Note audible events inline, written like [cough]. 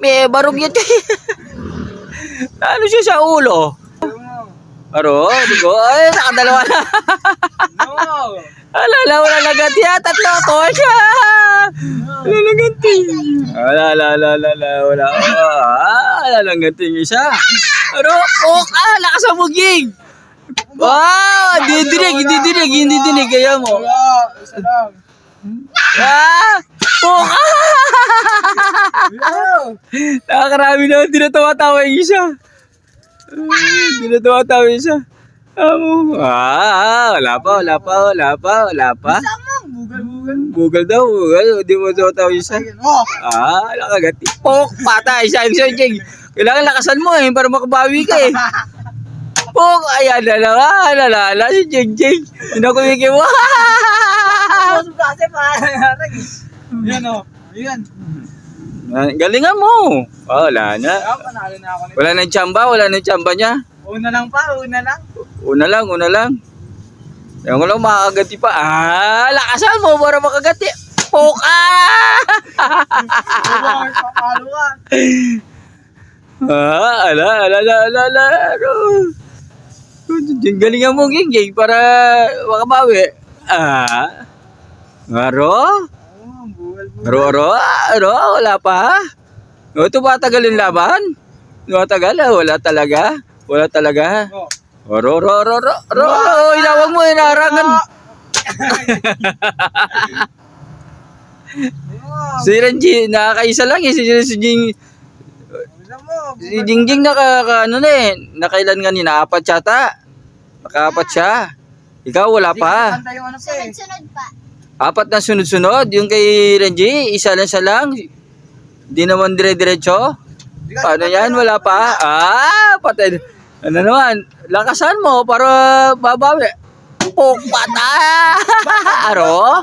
May barog yun. [laughs] ano siya sa ulo? Aro, di ko. Ay, nakadalawa na. No! Ala, ala, wala laganti ha. Tatlo ko siya. Wala laganti. Wala, wala, wala, wala, wala, wala. Ah, wala laganti yung isa. Aro, oh, ah, lakas ang buging. Wow, hindi dinig, hindi dinig, hindi dinig. Kaya mo. Wala! Isa lang! Ah, oh, ah. Nakakarami na, hindi na tumatawa yung isa. Hindi na tumatawa yung isa. Amo. Ah, wala pa, wala pa, wala pa, wala pa. Samang! Bugal-bugal! Bugal daw, bugal. Hindi mo tumatawa yung isa. Oh! Ah, nakagati. Pok, patay, isa yung Jeng. Kailangan lakasan mo eh, para makabawi ka eh. [laughs] Pok, ayan na lang, ah, nalala si Jeng Jeng. Hindi na kasi pa! Yan o! Yan! Galingan mo. Oh, wala na. Ah, panalo na ako nito. Wala na yung tsamba, wala na yung tsamba niya. Una lang pa, una lang. Una lang, una lang. Ewan ko lang makakagati pa. Ah, lakasan mo para makagati. Pok, ah! Wala, papalo ka. [laughs] ah, ala, ala, ala, ala, ala. Galingan mo, Ging, Ging, para makabawi. Ah. Aro? Aro, aro, aro, wala pa. O, ito ba tagal yung laban? Matagal, ah, wala talaga. Wala talaga. Aro, aro, aro, aro, aro, aro, inawag mo, inarangan. [laughs] Si Renji, nakakaisa lang eh. Si, si Jing, si Jingjing naka, ka, ano na eh. Nakailan nga ni, naapat yata. Nakaapat siya. Ikaw, wala pa. Sunod-sunod pa. Apat na sunod-sunod. Yung kay Renji, isa lang siya lang. Di naman dire-diretso. Paano yan? Wala pa. Ah, patay. Ano naman? Lakasan mo para babawi. Pok pata! [laughs] Aro?